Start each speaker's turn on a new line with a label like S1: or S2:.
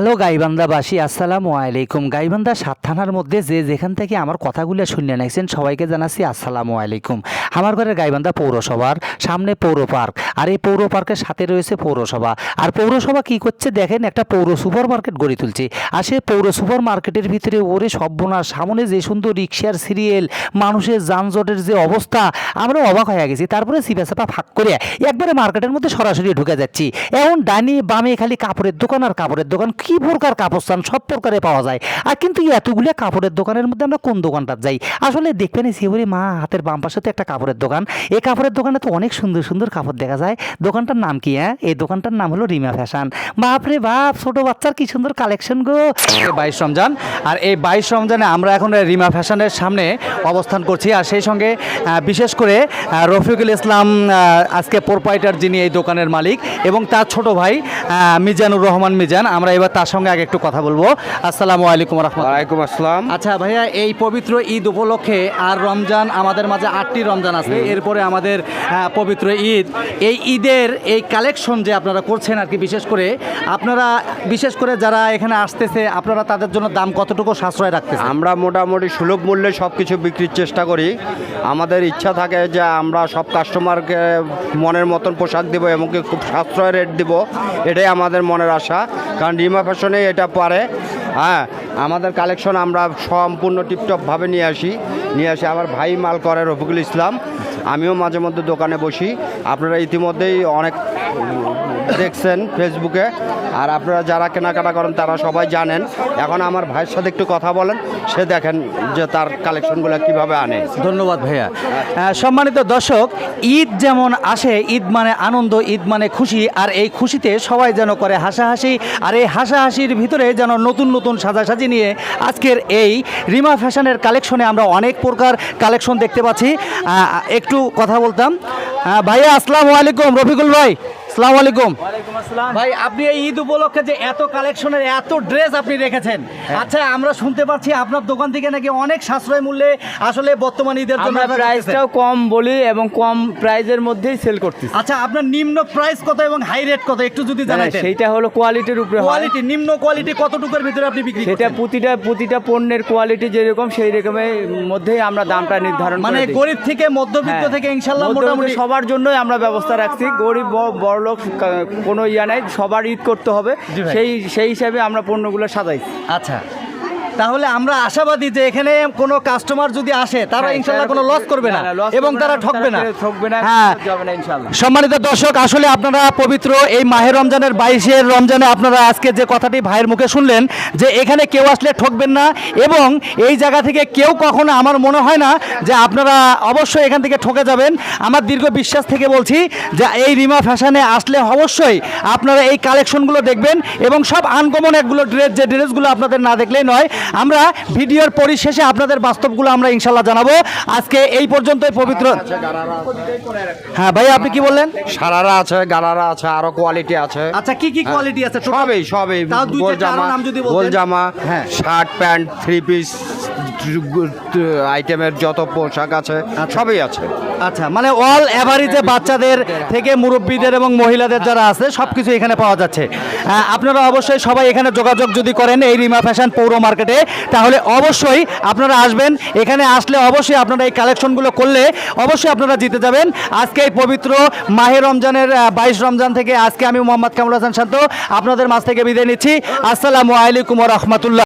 S1: Hello গাইবান্দাবাসী আসসালামু আলাইকুম। গাইবান্ধা সাত থানার মধ্যে যে যেখান থেকে আমার কথাগুলো শুনে নেছেন সবাইকে জানাচ্ছি আসসালামু আলাইকুম। আমার ঘরের গাইবান্ধা পৌরসভার সামনে পৌর পার্ক। আর এই পৌর পার্কের সাথে রয়েছে পৌরসভা। আর পৌরসভা কি করছে? দেখেন, একটা পৌর সুপার মার্কেট গড়ে তুলছে। আর সেই পৌর সুপার মার্কেটের ভিতরে ওরে সর্বনাশ। সামনে যে সুন্দর রিক্সার সিরিয়াল, মানুষের যানজটের যে অবস্থা, আমরা অবাক হয়ে গেছি। তারপরে সিপা চাপা ফাঁক করে একবারে মার্কেটের মধ্যে সরাসরি ঢুকে যাচ্ছি। এখন ডানি বামে, খালি কাপড়ের দোকান আর কাপড়ের দোকান। কি প্রকার কাপড় চান সব প্রকারে পাওয়া যায়। আর কিন্তু এতগুলো কাপড়ের দোকানের মধ্যে আমরা কোন দোকানটা যাই? আসলে দেখবেন সেবরি মা হাতের বাম পাশে একটা কাপড়ের দোকান। এই কাপড়ের দোকানে তো অনেক সুন্দর সুন্দর কাপড় দেখা যায়। দোকানটার নাম কি হ্যাঁ? এই দোকানটার নাম হলো রিমা ফ্যাশন। বাপরে বাপ ছোট বাচ্চার কি সুন্দর কালেকশন গো। বাইশ রমজান আর এই বাইশ রমজানে আমরা এখন রিমা ফ্যাশনের সামনে অবস্থান করছি। আর সেই সঙ্গে বিশেষ করে রফিকুল ইসলাম আজকে প্রোপাইটার যিনি এই দোকানের মালিক এবং তার ছোট ভাই মিজানুর রহমান মিজান। আমরা এবার তার সঙ্গে আগে একটু কথা বলব। আসসালামু আলাইকুম রহমতুল্লাহ।
S2: আসসালাম।
S1: আচ্ছা ভাইয়া এই পবিত্র ঈদ উপলক্ষে আর রমজান আমাদের মাঝে আটটি রমজান আছে। এরপরে আমাদের পবিত্র ঈদ। এই ঈদের এই কালেকশন যে আপনারা করছেন আর কি, বিশেষ করে আপনারা, বিশেষ করে যারা এখানে আসতেছে, আপনারা তাদের জন্য দাম কতটুকু সাশ্রয় রাখতেছেন?
S2: আমরা মোটামুটি সুলভ মূল্যে সব কিছু বিক্রির চেষ্টা করি। আমাদের ইচ্ছা থাকে যে আমরা সব কাস্টমারকে মনের মতন পোশাক দেবো এবং কি খুব সাশ্রয় রেট দেবো, এটাই আমাদের মনের আশা। কারণ রিমা ফ্যাশনে এটা পারে। হ্যাঁ আমাদের কালেকশন আমরা সম্পূর্ণ টিপটপভাবে নিয়ে আসি। নিয়ে আসি। আমার ভাই মাল করে রফিকুল ইসলাম। আমিও মাঝে মধ্যে দোকানে বসি। আপনারা ইতিমধ্যেই অনেক দেখছেন ফেসবুকে। আর আপনারা যারা কেনাকাটা করেন, তারা সবাই জানেন। এখন আমার ভাইয়ের সাথে একটু কথা বলেন, সে দেখেন যে তার কালেকশনগুলো কীভাবে আনে।
S1: ধন্যবাদ ভাইয়া। সম্মানিত দর্শক, ঈদ যেমন আসে, ঈদ মানে আনন্দ, ঈদ মানে খুশি, আর এই খুশিতে সবাই যেন করে হাসাহাসি, আর এই হাসাহাসির ভিতরে যেন নতুন নতুন সাজাসাজি নিয়ে আজকের এই রিমা ফ্যাশনের কালেকশনে আমরা অনেক প্রকার কালেকশন দেখতে পাচ্ছি। একটু কথা বলতাম। ভাইয়া, আসসালামু আলাইকুম, রফিকুল ভাই। আসসালামু আলাইকুম। ভাই আপনি এই ঈদ উপলক্ষে যে এত কালেকশনের এত ড্রেস আপনি রেখেছেন আচ্ছা আমরা শুনতে পাচ্ছি আপনার দোকান থেকে নাকি অনেক সাশ্রয় মূল্যে আসলে বর্তমান ঈদের জন্য
S3: প্রাইসটাও কম বলি এবং কম প্রাইজের মধ্যেই সেল করতেছি।
S1: আচ্ছা আপনার নিম্ন প্রাইস কত এবং হাই রেট কত একটু যদি জানাতেন।
S3: হ্যাঁ, সেইটা হলো কোয়ালিটির উপরে
S1: কোয়ালিটি নিম্ন কোয়ালিটি কতটুকুর ভিতরে আপনি বিক্রি
S3: সেটা প্রতিটা প্রতিটা পণ্যের কোয়ালিটি যেরকম সেই রকমের মধ্যেই আমরা দামটা নির্ধারণ
S1: মানে গরিব থেকে মধ্যবিত্ত
S3: হ্যাঁ।
S1: থেকে ইনশাল্লাহ মোটামুটি
S3: সবার জন্যই আমরা ব্যবস্থা রাখছি। গরিব ব- বড়লোক লোক কোনো ইয়া নাই সবার ঈদ করতে হবে। সেই সেই হিসাবে আমরা পণ্যগুলো সাজাই
S1: আচ্ছা। তাহলে আমরা আশাবাদী যে এখানে কোনো কাস্টমার যদি আসে তারা
S3: হ্যাঁ,
S1: ইনশাল্লাহ কোনো লস করবে না এবং তারা ঠকবে না।
S3: ঠকবে না
S1: হ্যাঁ। সম্মানিত দর্শক আসলে আপনারা পবিত্র এই মাহের রমজানের বাইশের রমজানে আপনারা আজকে যে কথাটি ভাইয়ের মুখে শুনলেন যে এখানে কেউ আসলে ঠকবেন না এবং এই জায়গা থেকে কেউ কখনো আমার মনে হয় না যে আপনারা অবশ্যই এখান থেকে ঠকে যাবেন। আমার দীর্ঘ বিশ্বাস থেকে বলছি যে এই রিমা ফ্যাশনে আসলে অবশ্যই আপনারা এই কালেকশনগুলো দেখবেন এবং সব আনকমন একগুলো ড্রেস যে ড্রেসগুলো আপনাদের না দেখলেই নয় আমরা ভিডিওর পরিশেষে আপনাদের বাস্তবগুলো আমরা ইনশাল্লাহ জানাব। আজকে এই পর্যন্তই পবিত্র হ্যাঁ ভাই আপনি কি বললেন?
S2: সারারা আছে গারারা আছে আরও কোয়ালিটি আছে।
S1: আচ্ছা কি কি কোয়ালিটি আছে?
S2: সবই সবই। গোল জামা
S1: নাম যদি বলতেন।
S2: গোল জামা
S1: হ্যাঁ।
S2: শার্ট প্যান্ট থ্রি পিস আইটেমের যত পোশাক আছে সবই আছে।
S1: আচ্ছা মানে অল এভারেজে বাচ্চাদের থেকে মুরব্বীদের এবং মহিলাদের যারা আছে সব কিছু এখানে পাওয়া যাচ্ছে। আপনারা অবশ্যই সবাই এখানে যোগাযোগ যদি করেন এই রিমা ফ্যাশন পৌর মার্কেটে, তাহলে অবশ্যই আপনারা আসবেন। এখানে আসলে অবশ্যই আপনারা এই কালেকশনগুলো করলে অবশ্যই আপনারা জিতে যাবেন। আজকে এই পবিত্র মাহে রমজানের বাইশ রমজান থেকে আজকে আমি মোহাম্মদ কামরুল হাসান শান্ত আপনাদের মাছ থেকে বিদায় নিচ্ছি। আসসালামু আলাইকুম রহমতুল্লাহ।